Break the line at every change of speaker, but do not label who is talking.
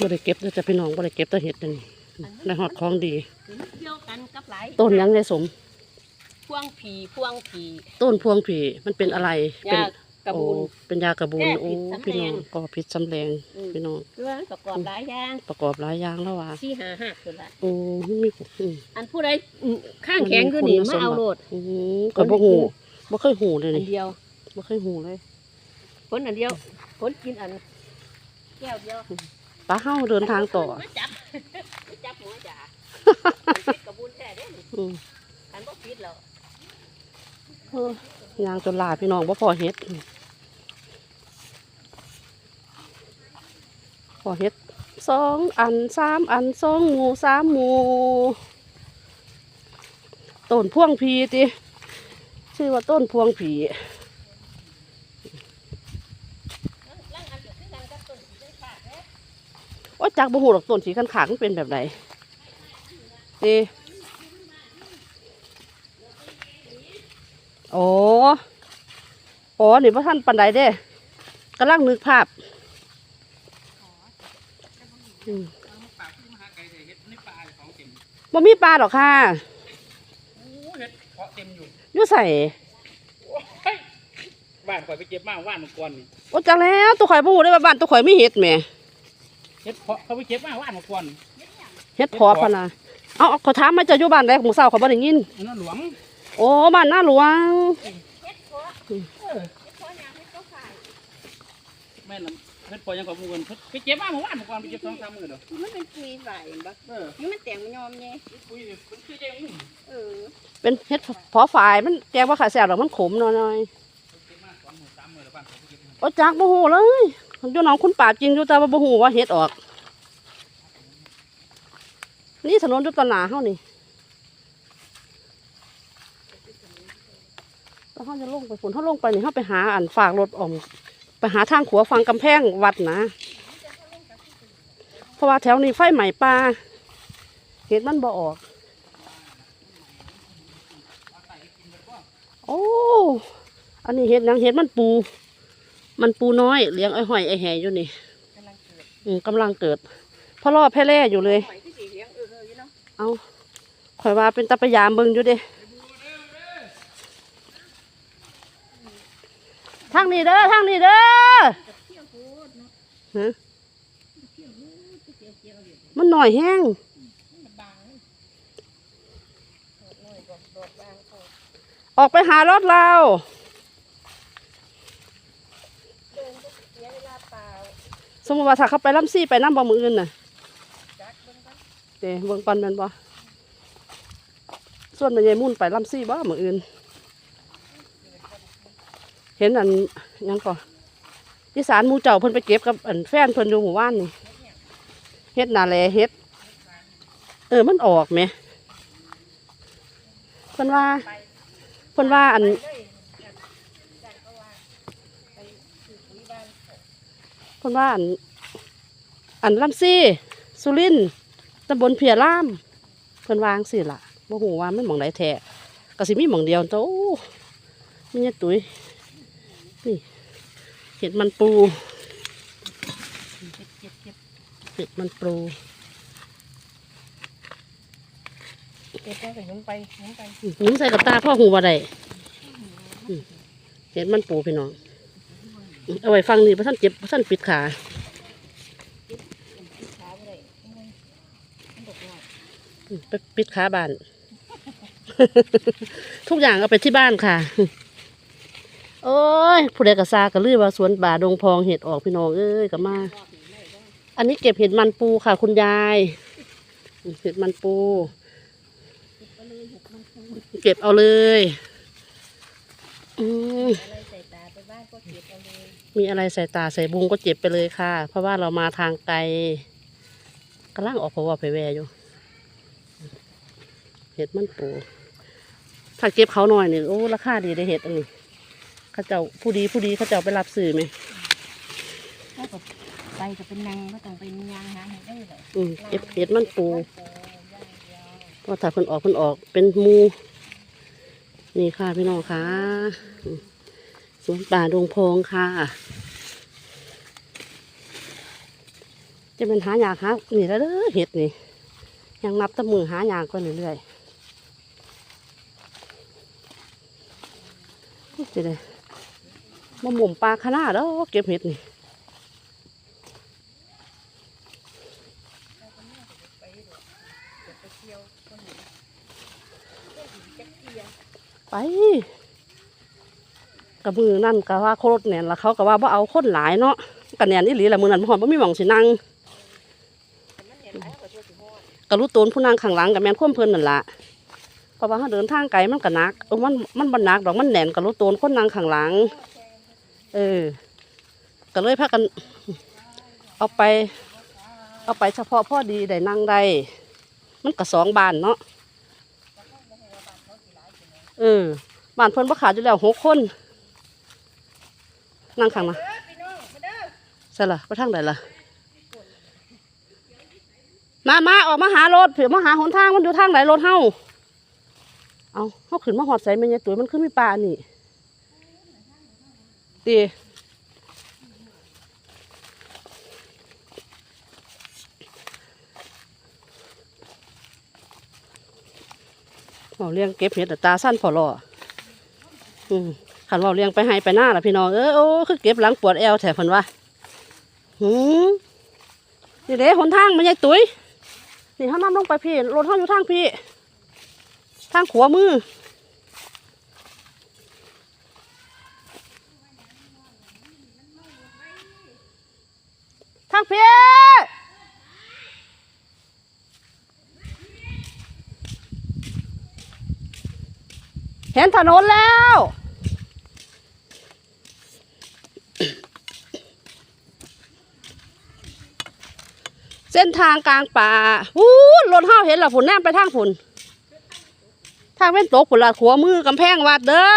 บ่ได้เก็บเด้อจ้ะพี่น้องบ่ได้เก็บแต่เห็ดเดี๋ยวนี่ได้ฮอดของดี
เกี่ยวกันกับหลาย
ต้นหยังไงสม
พวงผีพวงผี
ต้นพวงผีมันเป็นอะไร เป็น
ยากระบูน
โอ้เป็นยากระบูน
แก้
โอ้
พิษสำแดง
พี่น้องก็พิษสำแดง
อืม
พี่น้อง
เครื่องประกอบหลายอย่าง
ประกอบหลายอย่างแล้วว่า
สี่ห้าห้าคนละ
โอ้มีอืม
อันผู้ใดอืมข้างแข็งก็นี่
มันมีคุณ
มาเอา
สมบัติ
โลด
อืมก็บ่ฮู้บ่เคยฮู้เลย
อัน
นี่
เดียว
บ่เคยฮู้เลย
ผลอันเดียวผลกินอันแก้วเดียว
ป้าเฮาเดินทางต่อ
มาจับมาจับหัวจ่าเฮ็ดกระบุนแท้เด้นี่
อืม
คันบ่ปิดแล้ว
เออย่างจนลาพี่น้องบ่พอเฮ็ดอืมพอเฮ็ดสองอันสามอันสองหมู่สามหมู่ต้นพวงผีติชื่อว่าต้นพวงผี
ลังอันก็คือกันกับต้นสีได้ขาดเด้
โอ้ จักบ่ฮู้ดอกต้นสีขันขางมันเป็นแบบไหนติโอ้โอ้นี่พ่ท่านปันใดเด้กำลังนึกภาพอืม
ปากที่มหาไกลแต่เห็ดในป่าของเต็ม
บ่มีปลาหรอกค่ะ
โอ้เห็ดเพาะเต็มอยู่
อยู่ใส่
โอ้ยบ้านข่อยไปเก็บมาว่านเมื่อก่อนนี่
โอ้จักแล้วตัวข่อยบ่ฮู้ได้ว่าบ้านตัวข่อยมีเห็ดแหม
เห็ดเพาะเขาไปเก็บมาว่านเมื่อก่อน
เห็ดเพอพะนะเอาเอาขอถามมาเจะอยู่บ้านใดของเช้าเขาบ่ได้ยิน
อันนั้นหลวง
โอ้บ้านหน้าหลวง
เฮ็ดเพาะ
เออ
เฮ็ดเพาะหยังเฮ็ดก็ขาย
แม่นล่ะเห็ดเพาะยังกับหมูกันไปเก็บมาเมื่อวานเมื่อก่อนไปเก็บสองสามมื้อเด้อ
มันเป็นปุยฝ่ายเห็นบ่
เออ
นี่มันแต่งมันยอมแน่
ปุ้ยมันคือจังนี่
เออ
เป็นเห็ดเพอฝ่ายมันแกงว่าขาแซ่บดอกมันขมหน่อย
เก็บมาสองมื้อสามมื้อแล้วบ้านเขาไปเก็บมา
ๆโอ้จักบ่ฮู้เลย อยู่หนองคุณป่าจริงอยู่แต่ว่าบ่ฮู้ว่าเห็ดออก นี่ถนนอยู่ตอนหนาเฮานี่แล้วเฮาจะลงไปฝนเฮาลงไปนี่เฮาไปหาอันฝากรถออมไปหาทางขัวฟังกำแพงวัดนะเพราะว่าแถวนี้ไฟใหม่ปลาเห็ดมันบ่ออก โอ้ อันนี้เห็ดยังเห็ดมันปู มันปูน้อยเลี้ยงไอ้หอยไอ้แห่อยู่นี่
กำลังเกิด
อืมกำลังเกิดพอรอแพร่แร่อยู่เลย
หอยที่สีเหลืองเออๆอยู่เนาะ
เอาข่อยว่าเป็นตะปะยามเบิงอยู่เด้ทางนี้เด้อทางนี้เด้อ
เที่ยวโพดเนาะ
ฮะ
เที่ยวโพดเที่ยวเที่ยวเดี๋ยว
มันหน่อยแห้ง
มันบางโดดน้อยกว่าโดดบางเขา
ออกไปหารถเรา
เดินก็เส
มมติว่าถ้าเขาไปลำซี่ไปน้ำบ่มืออื่นน่ะ
จักเบิ่งกัน
เบิ่งปันแมันบ่ส่วนแม่ยายมุ่นไปลำซี่บ่มืออื่น เห็นอันยังก่อที่สารมูเจ้าเพิ่นไปเก็บกับอันแฟนเพิ่นอยู่หมู่บ้านนี่เฮ็ดนาแลเฮ็ด เออมันออกไหมเพิ่นว่าเพิ่นว่าอัน
จันก็ว่าไปถือปุ๋ยบ้านเขา
เพิ่นว่าอันอันลำซี่สุรินทร์ตำบลเพียรามเพิ่นวาจั่งสิล่ะบ่ฮู้ว่ามันหม่องใดแท้ก็สิมีหม่องเดียวโตมีเนี่ยตุ้ยนี่เห็ดมันปู
เก็บเก็บเก็บ
เห็ดมันปู
เก็บแล้วก็หยุนไปหยุนไป
หมุนใส่กับตาพ่อหูบ่ได้อืมเห็ดมันปูพี่น้องอืม เอาไว้ฟังนี่พระท่านเจ็บพระท่านปิดขา
ขาไปเลยโอ้ยมันดกหน่อย
อืมไปปิดขาบ้าน ทุกอย่างเอาไปที่บ้านค่ะ โอ้ยผู้ใดกระซากระลือว่าสวนป่าดงพองเห็ดออกพี่น้องเอ้ยกลับมา
รอบนี้เลยก็
อันนี้เก็บเห็ดมันปูค่ะ คุณยายอืมเห็ดมันปู
ก็เลยหกมันฟู
เก็บเอาเลยอืม
อะไรใส่ตาไปบ้านก็เก็บเอาเลย
มีอะไรใส่ตาใส่บุงก็เจ็บไปเลยค่ะ เพราะว่าเรามาทางไกลกำลังออกเพราะว่าไปแวอยู่เห็ดมันปูถ้าเก็บเขาหน่อยนี่โอ้ราคาดีได้เห็ดอันนี้เขาเจ้าผู้ดีผู้ดีเขาเจ้าไปรับซื้อไหม
ถ้ากับไปจะเป็นนางก็ต้องเป็นยางหาให้ได้เลย
อืมเก็บเห็ดมันปู
ปูย่างเดียว
เพราะถ้าเพิ่นออกเพิ่นออกเป็นหมู นี่ค่ะพี่น้องค่ะอืม สวนป่าดงพงค่ะ จะเป็นหาอยากหานี่แล้วเด้อเห็ดนี่ ยังนับตะมือหาอยากก็เรื่อยๆจะได้มาหมุมปลาขนาดเด้อเก็บเห็ดนี่ไป กับมือนั่นก็ว่าโคตรเนี่ยแล้วเขาก็ว่าบ่าเอาคนหลายเนาะกันเนียนี่หลีละมือนั้นพ่อบ่มีหม่องสินั่งกรู้ตูนผู้นางข้างหลังกับแมนคว่มเพลินนั่นละเพราะว่าเขาเดินทางไกลมันก็หนักเออมันมันบันนักดอกมันแหนนกรู้ตูนคนนางข้างหลัง เออก็เลยพากัน เอาไป เอาไปเฉพาะพ่อดีได้นั่งได้มันก็สองบานเนาะเออบ้านเพิ่นบ่ขาดอยู่แล้วหกคน นั่งข้างนะใช่ล่ะไปทางไหนล่ะ มามาออกมาหารถเผื่อมาหาหนทางมันอยู่ทางไหนรถเฮาเอาเฮาขึ้นมาหอดใส่แม่ยายตุ๋ยมันขึ้นมีปลานี่ตีเราเลี้ยงเก็บเห็ดแต่ตาสั้นพอรออืม ขันเราเลี้ยงไปให้ไปหน้าล่ะพี่น้องเออโอ้คือเก็บหลังปวดแอวแถเพิ่นว่าหืมนี่เด้หนทางแม่ยายตุ๋ยนี่เขานำลงไปพี่รถเขาอยู่ทางพี่ ทางขวามือทางพี่เห็นถนนแล้ว เส้นทางกลางป่าวู้รถเฮาเห็นและฝุ่นแนมไปทางฝุ่นทางเป็นตกฝุ่นละขัวมือกำแพงวัดเด้อ